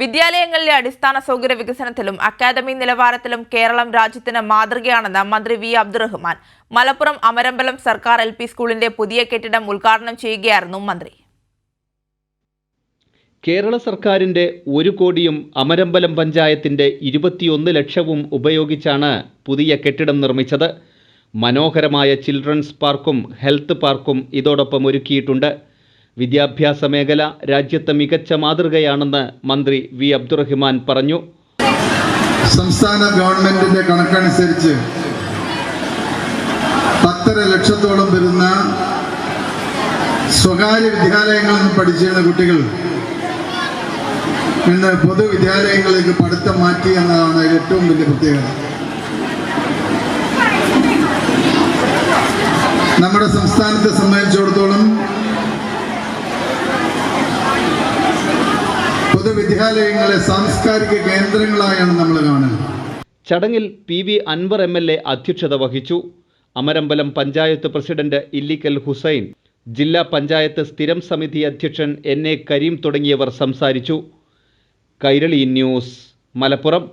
വിദ്യാലയങ്ങളിലെ അടിസ്ഥാന സൗകര്യ വികസനത്തിലും അക്കാദമി നിലവാരത്തിലും കേരളം രാജ്യത്തിന് മാതൃകയാണെന്ന് മന്ത്രി വി അബ്ദുറഹ്മാൻ. മലപ്പുറം അമരമ്പലം സർക്കാർ എൽ സ്കൂളിന്റെ പുതിയ കെട്ടിടം ഉദ്ഘാടനം ചെയ്യുകയായിരുന്നു മന്ത്രി. കേരള സർക്കാരിന്റെ ഒരു കോടിയും അമരമ്പലം പഞ്ചായത്തിന്റെ ഇരുപത്തിയൊന്ന് ലക്ഷവും ഉപയോഗിച്ചാണ് പുതിയ കെട്ടിടം നിർമ്മിച്ചത്. മനോഹരമായ ചിൽഡ്രൻസ് പാർക്കും ഹെൽത്ത് പാർക്കും ഇതോടൊപ്പം ഒരുക്കിയിട്ടുണ്ട്. വിദ്യാഭ്യാസ മേഖല രാജ്യത്തെ മികച്ച മാതൃകയാണെന്ന് മന്ത്രി വി അബ്ദുറഹിമാൻ പറഞ്ഞു. സംസ്ഥാന ഗവൺമെന്റിന്റെ കണക്കനുസരിച്ച് പത്തര ലക്ഷത്തോളം വരുന്ന സ്വകാര്യ വിദ്യാലയങ്ങളിൽ നിന്ന് പഠിച്ചിരുന്ന കുട്ടികൾ ഇന്ന് പൊതുവിദ്യാലയങ്ങളിലേക്ക് പഠിത്തം മാറ്റി എന്നതാണ് ഏറ്റവും വലിയ പ്രത്യേകത. നമ്മുടെ സംസ്ഥാനത്തെ സംബന്ധിച്ചിടത്തോളം പൊതുവിദ്യാലയങ്ങളെ സാംസ്കാരിക കേന്ദ്രങ്ങളായാണ് നമ്മൾ കാണുന്നത്. ചടങ്ങിൽ P V Anvar M L A അധ്യക്ഷത വഹിച്ചു. അമരമ്പലം പഞ്ചായത്ത് പ്രസിഡന്റ് ഇല്ലിക്കൽ ഹുസൈൻ ജില്ലാ പഞ്ചായത്ത് സ്ഥിരം സമിതി അധ്യക്ഷൻ എൻ എ കരീം തുടങ്ങിയവർ സംസാരിച്ചു. കൈരളി ന്യൂസ് മലപ്പുറം.